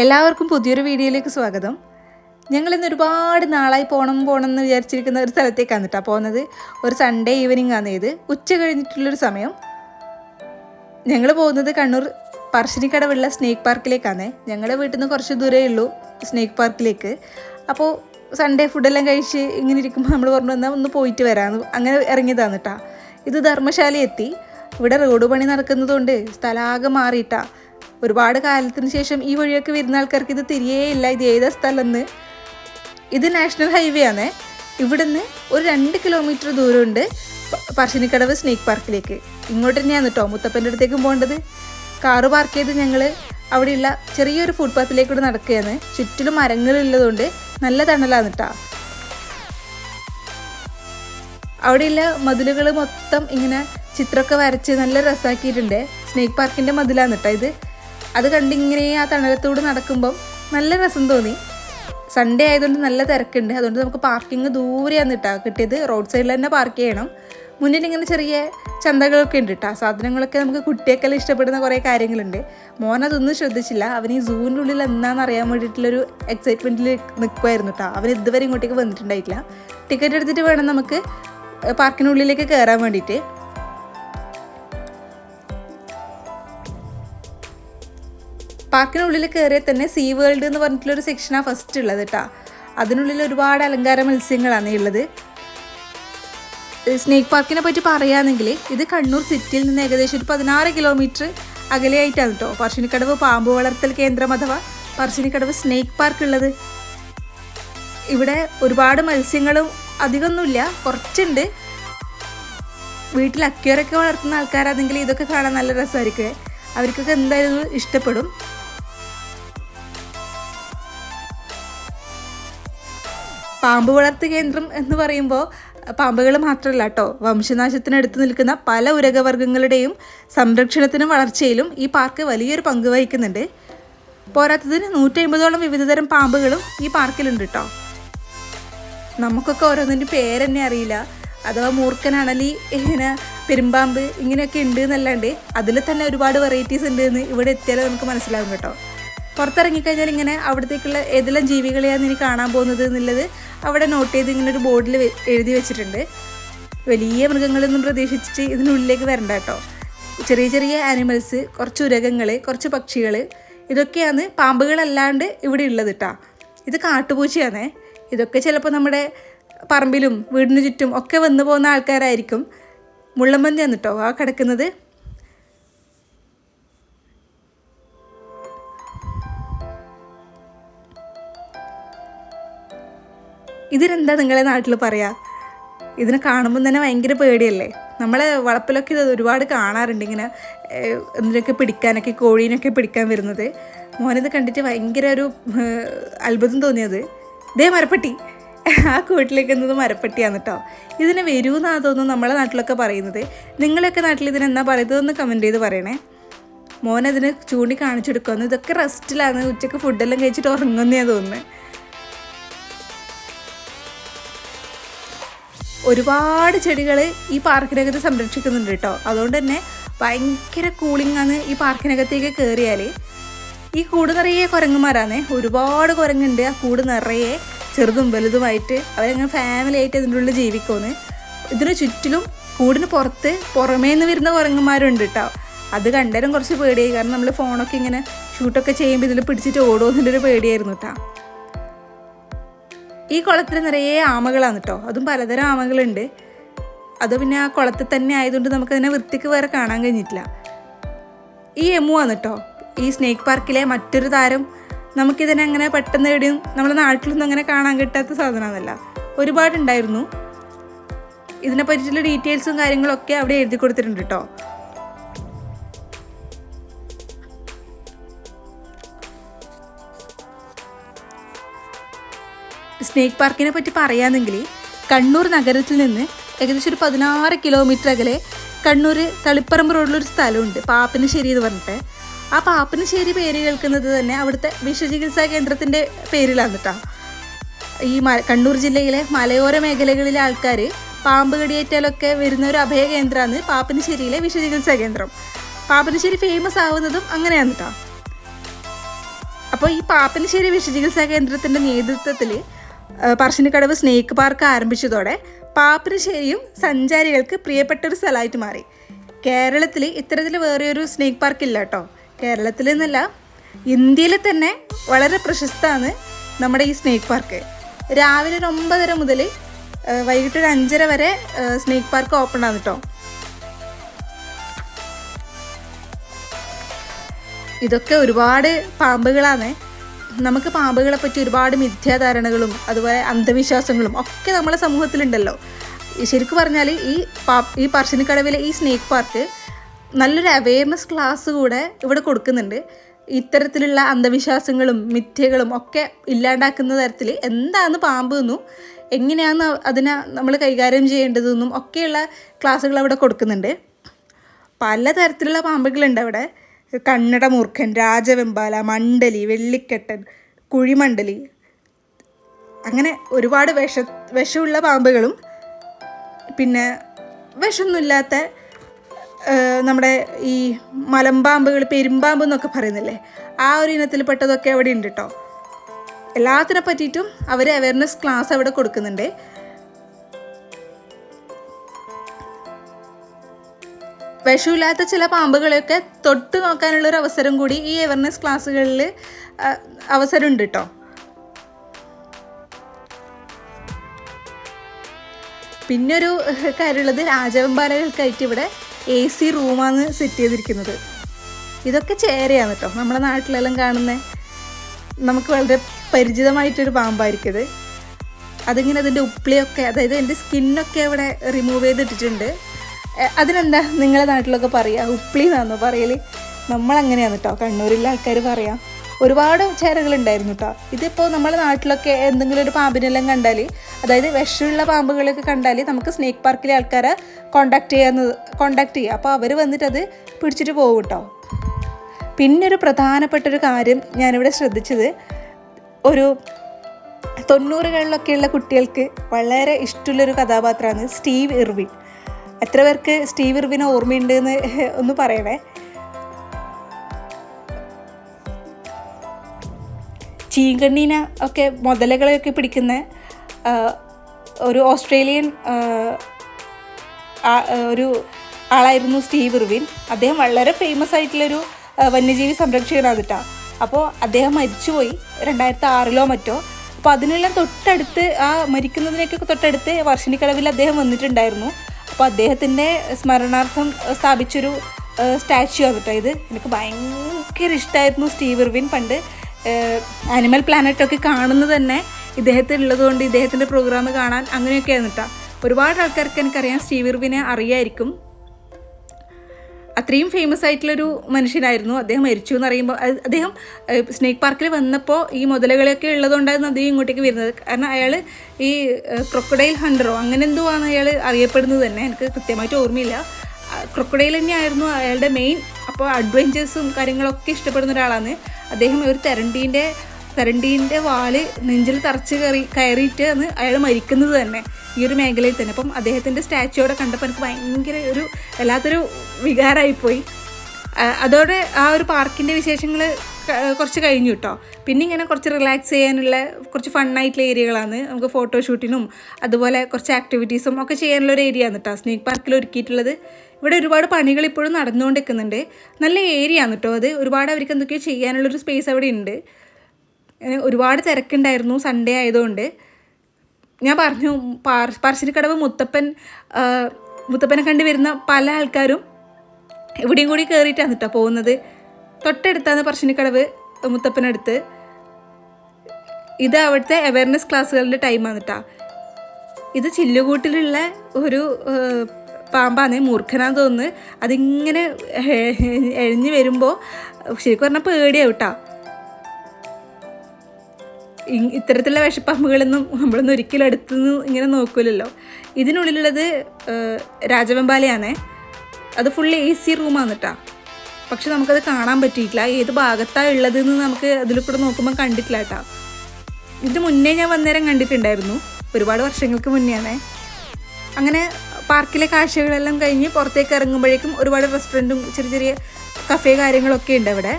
എല്ലാവർക്കും പുതിയൊരു വീഡിയോയിലേക്ക് സ്വാഗതം. ഞങ്ങൾ ഇന്ന് ഒരുപാട് നാളായി പോകണം പോകണം എന്ന് വിചാരിച്ചിരിക്കുന്ന ഒരു സ്ഥലത്തേക്കാണ് കേട്ടോ പോകുന്നത്. ഒരു സൺഡേ ഈവനിങ് ആണ് ഇത്. ഉച്ച കഴിഞ്ഞിട്ടുള്ളൊരു സമയം. ഞങ്ങൾ പോകുന്നത് കണ്ണൂർ പറശ്ശിനിക്കടവുള്ള സ്നേക്ക് പാർക്കിലേക്കാണ് ഞങ്ങളുടെ വീട്ടിൽ നിന്ന് കുറച്ച് ദൂരമേ ഉള്ളൂ സ്നേക്ക് പാർക്കിലേക്ക് അപ്പോൾ സൺഡേ ഫുഡെല്ലാം കഴിച്ച് ഇങ്ങനെ ഇരിക്കുമ്പോൾ നമ്മൾ പറഞ്ഞു എന്നാൽ ഒന്ന് പോയിട്ട് വരാമെന്ന് അങ്ങനെ ഇറങ്ങിയതാണ് കേട്ടോ ഇത് ധർമ്മശാല എത്തി. ഇവിടെ റോഡ് പണി നടക്കുന്നതുകൊണ്ട് സ്ഥലമാകെ മാറിയിട്ടാ. ഒരുപാട് കാലത്തിന് ശേഷം ഈ വഴിയൊക്കെ വരുന്ന ആൾക്കാർക്ക് ഇത് തിരിയേയില്ല ഇത് ഏതാ സ്ഥലം എന്ന് ഇത് നാഷണൽ ഹൈവേ ആണ്. ഇവിടുന്ന് ഒരു രണ്ട് കിലോമീറ്റർ ദൂരമുണ്ട് പറശ്ശിനിക്കടവ് സ്നേക്ക് പാർക്കിലേക്ക്. ഇങ്ങോട്ട് തന്നെയാണ് കേട്ടോ മുത്തപ്പന്റെ അടുത്തേക്കും പോകേണ്ടത്. കാറ് പാർക്ക് ചെയ്ത് ഞങ്ങൾ അവിടെയുള്ള ചെറിയൊരു ഫുട്പാത്തിലേക്കൂടെ നടക്കുകയാണ്. ചുറ്റിലും മരങ്ങളുള്ളതുകൊണ്ട് നല്ല തണലാണ് കേട്ടോ അവിടെയുള്ള മതിലുകൾ മൊത്തം ഇങ്ങനെ ചിത്രമൊക്കെ വരച്ച് നല്ല രസമാക്കിയിട്ടുണ്ട് സ്നേക്ക് പാർക്കിന്റെ മതിലാണ് കേട്ടോ ഇത്. അത് കണ്ടിങ്ങനെ ആ തണലത്തോട് നടക്കുമ്പം നല്ല രസം തോന്നി. സൺഡേ ആയതുകൊണ്ട് നല്ല തിരക്കുണ്ട്. അതുകൊണ്ട് നമുക്ക് പാർക്കിംഗ് ദൂരെയാണ് കിട്ടുക കിട്ടിയത് റോഡ് സൈഡിൽ തന്നെ പാർക്ക് ചെയ്യണം. മുന്നിൽ ഇങ്ങനെ ചെറിയ ചന്തകളൊക്കെ ഉണ്ട് കേട്ടോ സാധനങ്ങളൊക്കെ നമുക്ക് കുട്ടിയൊക്കെല്ലാം ഇഷ്ടപ്പെടുന്ന കുറേ കാര്യങ്ങളുണ്ട്. മോൻ അതൊന്നും ശ്രദ്ധിച്ചില്ല. അവൻ ഈ സൂവിന്റെ ഉള്ളിൽ എന്താണെന്ന് അറിയാൻ വേണ്ടിയിട്ടുള്ളൊരു എക്സൈറ്റ്മെന്റിൽ നിൽക്കുമായിരുന്നു കേട്ടോ അവൻ ഇതുവരെ ഇങ്ങോട്ടേക്ക് വന്നിട്ടുണ്ടായിട്ടില്ല. ടിക്കറ്റ് എടുത്തിട്ട് വേണം നമുക്ക് പാർക്കിനുള്ളിലേക്ക് കയറാൻ വേണ്ടിയിട്ട്. പാർക്കിനുള്ളിൽ കയറിയാൽ തന്നെ സീ വേൾഡ് എന്ന് പറഞ്ഞിട്ടുള്ള പറഞ്ഞിട്ടുള്ളൊരു സെക്ഷനാണ് ഫസ്റ്റ് ഉള്ളത് കേട്ടോ അതിനുള്ളിൽ ഒരുപാട് അലങ്കാര മത്സ്യങ്ങളാണ് ഉള്ളത്. സ്നേക്ക് പാർക്കിനെ പറ്റി പറയുകയാണെങ്കിൽ ഇത് കണ്ണൂർ സിറ്റിയിൽ നിന്ന് ഏകദേശം ഒരു പതിനാറ് കിലോമീറ്റർ അകലെയായിട്ടാണ് കേട്ടോ പറശ്ശിനിക്കടവ് പാമ്പ് വളർത്തൽ കേന്ദ്രം അഥവാ പറശ്ശിനിക്കടവ് സ്നേക്ക് പാർക്ക് ഉള്ളത്. ഇവിടെ ഒരുപാട് മത്സ്യങ്ങളും അധികമൊന്നുമില്ല. കുറച്ചുണ്ട്. വീട്ടിൽ അക്യൂറൊക്കെ വളർത്തുന്ന ആൾക്കാരാണെങ്കിൽ ഇതൊക്കെ കാണാൻ നല്ല രസമായിരിക്കും അവർക്കൊക്കെ എന്തായാലും ഇഷ്ടപ്പെടും. പാമ്പ് വളർത്തു കേന്ദ്രം എന്ന് പറയുമ്പോൾ പാമ്പുകൾ മാത്രമല്ല കേട്ടോ വംശനാശത്തിന് എടുത്തു നിൽക്കുന്ന പല ഉരകവർഗങ്ങളുടെയും സംരക്ഷണത്തിനും വളർച്ചയിലും ഈ പാർക്ക് വലിയൊരു പങ്ക് വഹിക്കുന്നുണ്ട്. പോരാത്തതിന് നൂറ്റി അമ്പതോളം വിവിധതരം പാമ്പുകളും ഈ പാർക്കിലുണ്ട് കേട്ടോ നമുക്കൊക്കെ ഓരോന്നിന്റെ പേരെന്നെ അറിയില്ല. അഥവാ മൂർക്കനാണലി ഇങ്ങനെ പെരുമ്പാമ്പ് ഇങ്ങനെയൊക്കെ ഉണ്ട് എന്നല്ലാണ്ട് അതിൽ തന്നെ ഒരുപാട് വെറൈറ്റീസ് ഉണ്ട് എന്ന് ഇവിടെ എത്തിയാലേ നമുക്ക് മനസ്സിലാകും കേട്ടോ. പുറത്തിറങ്ങിക്കഴിഞ്ഞാൽ ഇങ്ങനെ അവിടത്തേക്കുള്ള ഏതെല്ലാം ജീവികളെയാണ് ഇനി കാണാൻ പോകുന്നത് എന്നുള്ളത് അവിടെ നോട്ട് ചെയ്ത് ഇങ്ങനെ ഒരു ബോർഡിൽ എഴുതി വെച്ചിട്ടുണ്ട്. വലിയ മൃഗങ്ങളൊന്നും പ്രതീക്ഷിച്ചിട്ട് ഇതിനുള്ളിലേക്ക് വരണ്ട കേട്ടോ. ചെറിയ ചെറിയ ആനിമൽസ് കുറച്ച് ഉരകങ്ങൾ കുറച്ച് പക്ഷികൾ ഇതൊക്കെയാണ് പാമ്പുകളല്ലാണ്ട് ഇവിടെ ഉള്ളത് കേട്ടോ. ഇത് കാട്ടുപൂച്ചയാണേ. ഇതൊക്കെ ചിലപ്പോൾ നമ്മുടെ പറമ്പിലും വീടിന് ചുറ്റും ഒക്കെ വന്നു പോകുന്ന ആൾക്കാരായിരിക്കും. മുള്ളമ്പന്തിയാണ് കേട്ടോ ആ കിടക്കുന്നത്. ഇതിനെന്താ നിങ്ങളെ നാട്ടിൽ പറയാ? ഇതിനെ കാണുമ്പോൾ തന്നെ ഭയങ്കര പേടിയല്ലേ? നമ്മളെ വളപ്പിലൊക്കെ ഇത് ഒരുപാട് കാണാറുണ്ട് ഇങ്ങനെ എന്തിനൊക്കെ പിടിക്കാനൊക്കെ കോഴീനൊക്കെ പിടിക്കാൻ വരുന്നത്. മോനത് കണ്ടിട്ട് ഭയങ്കര ഒരു അത്ഭുതം തോന്നിയത്. ദേ മരപ്പട്ടി. ആ കൂട്ടിലേക്ക് എന്നത് മരപ്പട്ടിയാണ് കേട്ടോ ഇതിനെ വരൂന്നാ തോന്നുന്നു നമ്മളെ നാട്ടിലൊക്കെ പറയുന്നത്. നിങ്ങളൊക്കെ നാട്ടിൽ ഇതിനെന്താ പറയുന്നത് ഒന്ന് കമന്റ് ചെയ്ത് പറയണേ. മോനതിന് ചൂണ്ടി കാണിച്ചെടുക്കുമെന്ന് ഇതൊക്കെ റെസ്റ്റിലാണ് ഉച്ചയ്ക്ക് ഫുഡെല്ലാം കഴിച്ചിട്ട് ഉറങ്ങുന്നേ തോന്നുന്നത് ഒരുപാട് ചെടികൾ ഈ പാർക്കിനകത്ത് സംരക്ഷിക്കുന്നുണ്ട് കേട്ടോ. അതുകൊണ്ട് തന്നെ ഭയങ്കര കൂളിംഗ് ആണ് ഈ പാർക്കിനകത്തേക്ക് കയറിയാൽ ഈ കൂട് നിറയെ കുരങ്ങന്മാരാണ്. ഒരുപാട് കുരങ്ങുണ്ട്. ആ കൂട് നിറയെ ചെറുതും വലുതുമായിട്ട് അവരങ്ങനെ ഫാമിലി ആയിട്ട് ഇതിന്റെ ഉള്ളിൽ ജീവിക്കുമെന്ന്. ഇതിന് ചുറ്റിലും കൂടിന് പുറത്ത് പുറമേ നിന്ന് വരുന്ന കുരങ്ങന്മാരുണ്ട് കേട്ടോ. അത് കണ്ടാലും കുറച്ച് പേടിയായി. കാരണം നമ്മൾ ഫോണൊക്കെ ഇങ്ങനെ ഷൂട്ടൊക്കെ ചെയ്യുമ്പോൾ ഇതിൽ പിടിച്ചിട്ട് ഓടുമെന്നുള്ളൊരു പേടിയായിരുന്നു കേട്ടോ. ഈ കുളത്തിൽ നിറയെ ആമകളാണ് കേട്ടോ. അതും പലതരം ആമകളുണ്ട്. അത് പിന്നെ ആ കുളത്തിൽ തന്നെ ആയതുകൊണ്ട് നമുക്കതിനെ വൃത്തിക്ക് വേറെ കാണാൻ കഴിഞ്ഞിട്ടില്ല. ഈ എമു ആണ് കേട്ടോ. ഈ സ്നേക്ക് പാർക്കിലെ മറ്റൊരു താരം നമുക്കിതിനെ അങ്ങനെ പെട്ടെന്ന് എവിടെയും നമ്മുടെ നാട്ടിലൊന്നും അങ്ങനെ കാണാൻ കിട്ടാത്ത സാധനമാണല്ല. ഒരുപാടുണ്ടായിരുന്നു. ഇതിനെ പറ്റിയിട്ടുള്ള ഡീറ്റെയിൽസും കാര്യങ്ങളൊക്കെ അവിടെ എഴുതി കൊടുത്തിട്ടുണ്ട് കേട്ടോ. സ്നേക്ക് പാർക്കിനെ പറ്റി പറയുകയാണെങ്കിൽ കണ്ണൂർ നഗരത്തിൽ നിന്ന് ഏകദേശം ഒരു പതിനാറ് കിലോമീറ്റർ അകലെ കണ്ണൂർ തളിപ്പറമ്പ് റോഡിലൊരു സ്ഥലമുണ്ട് പാപ്പനശ്ശേരി എന്ന് പറഞ്ഞിട്ട്. ആ പാപ്പനശ്ശേരി പേര് കേൾക്കുന്നത് തന്നെ അവിടുത്തെ വിഷചികിത്സാ കേന്ദ്രത്തിന്റെ പേരിലാണ് കേട്ടോ ഈ കണ്ണൂർ ജില്ലയിലെ മലയോര മേഖലകളിലെ ആൾക്കാർ പാമ്പ് കടിയേറ്റാലൊക്കെ വരുന്ന ഒരു അഭയ കേന്ദ്രമാണ് പാപ്പനശ്ശേരിയിലെ വിഷചികിത്സാ കേന്ദ്രം. പാപ്പനശ്ശേരി ഫേമസ് ആവുന്നതും അങ്ങനെയാണ് കേട്ടോ അപ്പോൾ ഈ പാപ്പനശ്ശേരി വിഷചികിത്സാ കേന്ദ്രത്തിന്റെ നേതൃത്വത്തിൽ പറശ്ശിനിക്കടവ് സ്നേക്ക് പാർക്ക് ആരംഭിച്ചതോടെ പാപ്പിനിശ്ശേരിയും സഞ്ചാരികൾക്ക് പ്രിയപ്പെട്ട ഒരു സ്ഥലമായിട്ട് മാറി. കേരളത്തിൽ ഇത്തരത്തിൽ വേറെ ഒരു സ്നേക്ക് പാർക്ക് ഇല്ല കേട്ടോ. കേരളത്തിൽ നിന്നല്ല ഇന്ത്യയിൽ തന്നെ വളരെ പ്രശസ്തമാണ് നമ്മുടെ ഈ സ്നേക്ക് പാർക്ക്. രാവിലെ ഒരു ഒമ്പതര മുതൽ വൈകിട്ട് ഒരു അഞ്ചര വരെ സ്നേക്ക് പാർക്ക് ഓപ്പൺ ആണ് കേട്ടോ. ഇതൊക്കെ ഒരുപാട് പാമ്പുകളാണ് നമുക്ക് പാമ്പുകളെ പറ്റി ഒരുപാട് മിഥ്യാധാരണകളും അതുപോലെ അന്ധവിശ്വാസങ്ങളും ഒക്കെ നമ്മളെ സമൂഹത്തിലുണ്ടല്ലോ. ശരിക്കും പറഞ്ഞാൽ ഈ പാ ഈ പറശ്ശിനിക്കടവിലെ ഈ സ്നേക്ക് പാർക്ക് നല്ലൊരു അവെയർനെസ് ക്ലാസ് കൂടെ ഇവിടെ കൊടുക്കുന്നുണ്ട്. ഇത്തരത്തിലുള്ള അന്ധവിശ്വാസങ്ങളും മിഥ്യകളും ഒക്കെ ഇല്ലാണ്ടാക്കുന്ന തരത്തിൽ എന്താണ് പാമ്പ് എന്നും എങ്ങനെയാണ് അതിനെ നമ്മൾ കൈകാര്യം ചെയ്യേണ്ടതെന്നും ഒക്കെയുള്ള ക്ലാസ്സുകൾ അവിടെ കൊടുക്കുന്നുണ്ട്. പലതരത്തിലുള്ള പാമ്പുകളുണ്ട് അവിടെ. കന്നഡ മൂർഖൻ രാജവെമ്പാല മണ്ഡലി വെള്ളിക്കെട്ടൻ കുഴിമണ്ഡലി. അങ്ങനെ ഒരുപാട് വിഷ വിഷമുള്ള പാമ്പുകളും പിന്നെ വിഷമൊന്നുമില്ലാത്ത നമ്മുടെ ഈ മലമ്പാമ്പുകൾ പെരുമ്പാമ്പ് എന്നൊക്കെ പറയുന്നില്ലേ? ആ ഒരു ഇനത്തിൽപ്പെട്ടതൊക്കെ അവിടെ ഉണ്ട് കേട്ടോ എല്ലാത്തിനെ പറ്റിയിട്ടും അവർ അവയർനെസ് ക്ലാസ് അവിടെ കൊടുക്കുന്നുണ്ട്. വിഷമില്ലാത്ത ചില പാമ്പുകളെയൊക്കെ തൊട്ട് നോക്കാനുള്ളൊരു അവസരം കൂടി ഈ അവയർനെസ് ക്ലാസ്സുകളിൽ അവസരമുണ്ട് കേട്ടോ പിന്നൊരു കാര്യമുള്ളത് രാജവെമ്പാലകൾക്കായിട്ട് ഇവിടെ എ സി റൂമാണ് സെറ്റ് ചെയ്തിരിക്കുന്നത്. ഇതൊക്കെ ചേരയാണ് കേട്ടോ നമ്മുടെ നാട്ടിലെല്ലാം കാണുന്ന നമുക്ക് വളരെ പരിചിതമായിട്ടൊരു പാമ്പായിരിക്കും അതിങ്ങനെ അതിന്റെ ഉപ്പിളിയൊക്കെ അതായത് എന്റെ സ്കിന്നൊക്കെ ഇവിടെ റിമൂവ് ചെയ്തിട്ടിട്ടുണ്ട്. അതിനെന്താ? നിങ്ങളെ നാട്ടിലൊക്കെ പറയുക ഉപ്പിളി എന്നാണോ പറയൽ നമ്മളങ്ങനെയാണ് കേട്ടോ കണ്ണൂരിലെ ആൾക്കാർ പറയാം. ഒരുപാട് ചേരകളുണ്ടായിരുന്നു കേട്ടോ ഇതിപ്പോൾ നമ്മുടെ നാട്ടിലൊക്കെ എന്തെങ്കിലും ഒരു പാമ്പിനെല്ലാം കണ്ടാൽ അതായത് വിഷമുള്ള പാമ്പുകളൊക്കെ കണ്ടാൽ നമുക്ക് സ്നേക്ക് പാർക്കിലെ ആൾക്കാരെ കോണ്ടാക്ട് ചെയ്യാന്ന് കോണ്ടാക്ട് ചെയ്യുക അപ്പോൾ അവർ വന്നിട്ട് അത് പിടിച്ചിട്ട് പോകും കേട്ടോ പിന്നെ ഒരു പ്രധാനപ്പെട്ട ഒരു കാര്യം ഞാനിവിടെ ശ്രദ്ധിച്ചത്. ഒരു തൊണ്ണൂറുകളിലൊക്കെയുള്ള കുട്ടികൾക്ക് വളരെ ഇഷ്ടമുള്ളൊരു കഥാപാത്രമാണ് സ്റ്റീവ് ഇർവിൻ. എത്ര പേർക്ക് സ്റ്റീവ് ഇർവിനെ ഓർമ്മയുണ്ട് എന്ന് ഒന്ന് പറയണേ. ചീങ്കണ്ണീന ഒക്കെ മുതലകളെയൊക്കെ പിടിക്കുന്ന ഒരു ഓസ്ട്രേലിയൻ ഒരു ആളായിരുന്നു സ്റ്റീവ് ഇർവിൻ. അദ്ദേഹം വളരെ ഫേമസ് ആയിട്ടുള്ളൊരു വന്യജീവി സംരക്ഷകനാണ് കേട്ടോ. അപ്പോൾ അദ്ദേഹം മരിച്ചുപോയി രണ്ടായിരത്തി ആറിലോ മറ്റോ. അപ്പോൾ അതിനെല്ലാം തൊട്ടടുത്ത് ആ മരിക്കുന്നതിനൊക്കെ തൊട്ടടുത്ത് വർഷണിക്കടവിൽ അദ്ദേഹം വന്നിട്ടുണ്ടായിരുന്നു. അപ്പോൾ അദ്ദേഹത്തിന്റെ സ്മരണാർത്ഥം സ്ഥാപിച്ചൊരു സ്റ്റാച്യു ആണ് കേട്ടോ ഇത്. എനിക്ക് ഭയങ്കര ഇഷ്ടമായിരുന്നു സ്റ്റീവ് ഇർവിൻ പണ്ട്. ആനിമൽ പ്ലാനറ്റൊക്കെ കാണുന്നത് തന്നെ ഇദ്ദേഹത്തിൽ ഉള്ളതുകൊണ്ട് ഇദ്ദേഹത്തിന്റെ പ്രോഗ്രാം കാണാൻ അങ്ങനെയൊക്കെയാണ് കേട്ടോ ഒരുപാട് ആൾക്കാർക്ക് എനിക്കറിയാം സ്റ്റീവ് ഇർവിനെ അറിയായിരിക്കും. അത്രയും ഫേമസ് ആയിട്ടുള്ളൊരു മനുഷ്യനായിരുന്നു. അദ്ദേഹം മരിച്ചു എന്ന് പറയുമ്പോൾ അദ്ദേഹം സ്നേക്ക് പാർക്കിൽ വന്നപ്പോൾ ഈ മുതലകളൊക്കെ ഉള്ളതുകൊണ്ടായിരുന്നു അദ്ദേഹം ഇങ്ങോട്ടേക്ക് വരുന്നത്. കാരണം അയാൾ ഈ ക്രൊക്കഡൈൽ ഹണ്ടറോ അങ്ങനെ എന്തോ ആണ് അയാൾ അറിയപ്പെടുന്നത് തന്നെ എനിക്ക് കൃത്യമായിട്ട് ഓർമ്മയില്ല. ക്രൊക്കഡൈൽ തന്നെയായിരുന്നു അയാളുടെ മെയിൻ അപ്പോൾ അഡ്വഞ്ചേഴ്സും കാര്യങ്ങളൊക്കെ ഇഷ്ടപ്പെടുന്ന ഒരാളാണ്. അദ്ദേഹം ഒരു തെരണ്ടീന്റെ തെരണ്ടീന്റെ വാൽ നെഞ്ചിൽ തറച്ച് കയറി കയറിയിട്ട് ആണ് അയാൾ മരിക്കുന്നത് തന്നെ ഈ ഒരു മേഖലയിൽ തന്നെ. അപ്പം അദ്ദേഹത്തിന്റെ സ്റ്റാച്ചുവിടെ കണ്ടപ്പോൾ എനിക്ക് ഭയങ്കര ഒരു വല്ലാത്തൊരു വികാരമായിപ്പോയി. അതോടെ ആ ഒരു പാർക്കിന്റെ വിശേഷങ്ങൾ കുറച്ച് കഴിഞ്ഞു കേട്ടോ പിന്നെ ഇങ്ങനെ കുറച്ച് റിലാക്സ് ചെയ്യാനുള്ള കുറച്ച് ഫണ്ണായിട്ടുള്ള ഏരിയകളാണ് നമുക്ക് ഫോട്ടോഷൂട്ടിനും അതുപോലെ കുറച്ച് ആക്ടിവിറ്റീസും ഒക്കെ ചെയ്യാനുള്ള ഒരു ഏരിയ ആണ് കേട്ടോ സ്നേക്ക് പാർക്കിൽ ഒരുക്കിയിട്ടുള്ളത്. ഇവിടെ ഒരുപാട് പണികൾ ഇപ്പോഴും നടന്നുകൊണ്ടിരിക്കുന്നുണ്ട്. നല്ല ഏരിയ ആണ് കേട്ടോ അത്. ഒരുപാട് അവർക്ക് എന്തൊക്കെയോ ചെയ്യാനുള്ളൊരു സ്പേസ് അവിടെ ഉണ്ട്. ഒരുപാട് തിരക്കുണ്ടായിരുന്നു സൺഡേ ആയതുകൊണ്ട്. ഞാൻ പറഞ്ഞു പാർ പറശ്ശിനിക്കടവ് മുത്തപ്പൻ മുത്തപ്പനെ കണ്ടു വരുന്ന പല ആൾക്കാരും ഇവിടെയും കൂടി കയറിയിട്ടാണ് കേട്ടോ പോകുന്നത്. തൊട്ടടുത്താണ് പറശ്ശിനിക്കടവ് മുത്തപ്പനടുത്ത് ഇത് അവിടുത്തെ അവയർനെസ് ക്ലാസ്സുകളുടെ ടൈമാണ് കേട്ടോ. ഇത് ചില്ലുകൂട്ടിലുള്ള ഒരു പാമ്പാണ് മൂർഖനാന്ന് തോന്നുന്നു. അതിങ്ങനെ എഴിഞ്ഞ് വരുമ്പോൾ ശരിക്കും പറഞ്ഞാൽ പേടിയാവും കേട്ടോ. ഇത്തരത്തിലുള്ള വിഷപ്പാമ്പുകളൊന്നും നമ്മളൊന്നും ഒരിക്കലും അടുത്തുനിന്ന് ഇങ്ങനെ നോക്കൂലല്ലോ. ഇതിനുള്ളിലുള്ളത് രാജവെമ്പാലയാണ്. അത് ഫുള്ള് എ സി റൂമാണ് കേട്ടോ പക്ഷെ നമുക്കത് കാണാൻ പറ്റിയിട്ടില്ല. ഏത് ഭാഗത്താണ് ഉള്ളതെന്ന് നമുക്ക് അതിൽ കൂടെ നോക്കുമ്പോൾ കണ്ടിട്ടില്ല കേട്ടോ. ഇതിന് മുന്നേ ഞാൻ വന്നേരം കണ്ടിട്ടുണ്ടായിരുന്നു. ഒരുപാട് വർഷങ്ങൾക്ക് മുന്നെയാണ്. അങ്ങനെ പാർക്കിലെ കാഴ്ചകളെല്ലാം കഴിഞ്ഞ് പുറത്തേക്ക് ഇറങ്ങുമ്പോഴേക്കും ഒരുപാട് റെസ്റ്റോറന്റും ചെറിയ ചെറിയ കഫേ കാര്യങ്ങളൊക്കെ ഉണ്ട് അവിടെ.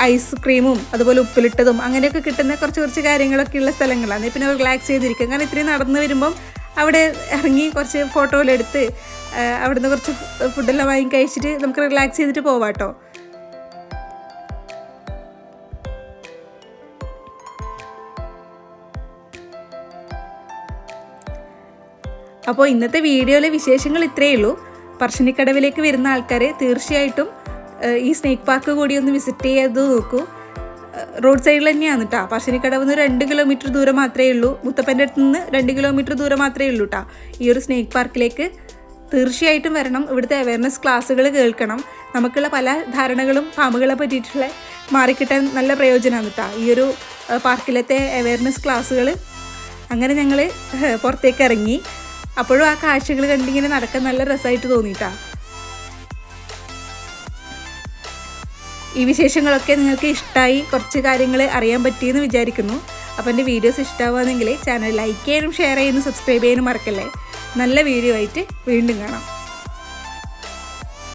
ഐസ്ക്രീമും അതുപോലെ ഉപ്പിലിട്ടതും അങ്ങനെയൊക്കെ കിട്ടുന്ന കുറച്ച് കുറച്ച് കാര്യങ്ങളൊക്കെ ഉള്ള സ്ഥലങ്ങളാണ്. പിന്നെ റിലാക്സ് ചെയ്തിരിക്കും. കാരണം ഇത്രയും നടന്നു വരുമ്പം അവിടെ ഇറങ്ങി കുറച്ച് ഫോട്ടോയിലെടുത്ത് അവിടുന്ന് കുറച്ച് ഫുഡെല്ലാം വാങ്ങി കഴിച്ചിട്ട് നമുക്ക് റിലാക്സ് ചെയ്തിട്ട് പോവാട്ടോ. അപ്പോൾ ഇന്നത്തെ വീഡിയോയിലെ വിശേഷങ്ങൾ ഇത്രയേ ഉള്ളൂ. പറശ്ശിനിക്കടവിലേക്ക് വരുന്ന ആൾക്കാരെ തീർച്ചയായിട്ടും ഈ സ്നേക്ക് പാർക്ക് കൂടി ഒന്ന് വിസിറ്റ് ചെയ്ത് നോക്കൂ. റോഡ് സൈഡിൽ തന്നെയാണ് കേട്ടോ പറശ്ശിനിക്കടവ് നിന്ന് രണ്ട് കിലോമീറ്റർ ദൂരം മാത്രമേ ഉള്ളൂ. മുത്തപ്പന്റെ അടുത്ത് നിന്ന് രണ്ട് കിലോമീറ്റർ ദൂരം മാത്രമേ ഉള്ളൂ കേട്ടോ ഈ ഒരു സ്നേക്ക് പാർക്കിലേക്ക് തീർച്ചയായിട്ടും വരണം. ഇവിടുത്തെ അവയർനെസ് ക്ലാസ്സുകൾ കേൾക്കണം. നമുക്കുള്ള പല ധാരണകളും പാമ്പുകളെ പറ്റിയിട്ടുള്ള മാറിക്കിട്ടാൻ നല്ല പ്രയോജനമാണ് കേട്ടോ ഈ ഒരു പാർക്കിലത്തെ അവയർനെസ് ക്ലാസ്സുകൾ. അങ്ങനെ ഞങ്ങൾ പുറത്തേക്ക് ഇറങ്ങി. അപ്പോഴും ആ കാഴ്ചകൾ കണ്ടിങ്ങനെ നടക്കാൻ നല്ല രസമായിട്ട് തോന്നിയിട്ടാ ഈ വിശേഷങ്ങളൊക്കെ നിങ്ങൾക്ക് ഇഷ്ടമായി കുറച്ച് കാര്യങ്ങൾ അറിയാൻ പറ്റിയെന്ന് വിചാരിക്കുന്നു. അപ്പോൾ എന്റെ വീഡിയോസ് ഇഷ്ടമാവുകയാണെങ്കിൽ ചാനൽ ലൈക്ക് ചെയ്യാനും ഷെയർ ചെയ്യാനും സബ്സ്ക്രൈബ് ചെയ്യാനും മറക്കല്ലേ. നല്ല വീഡിയോ ആയിട്ട് വീണ്ടും കാണാം.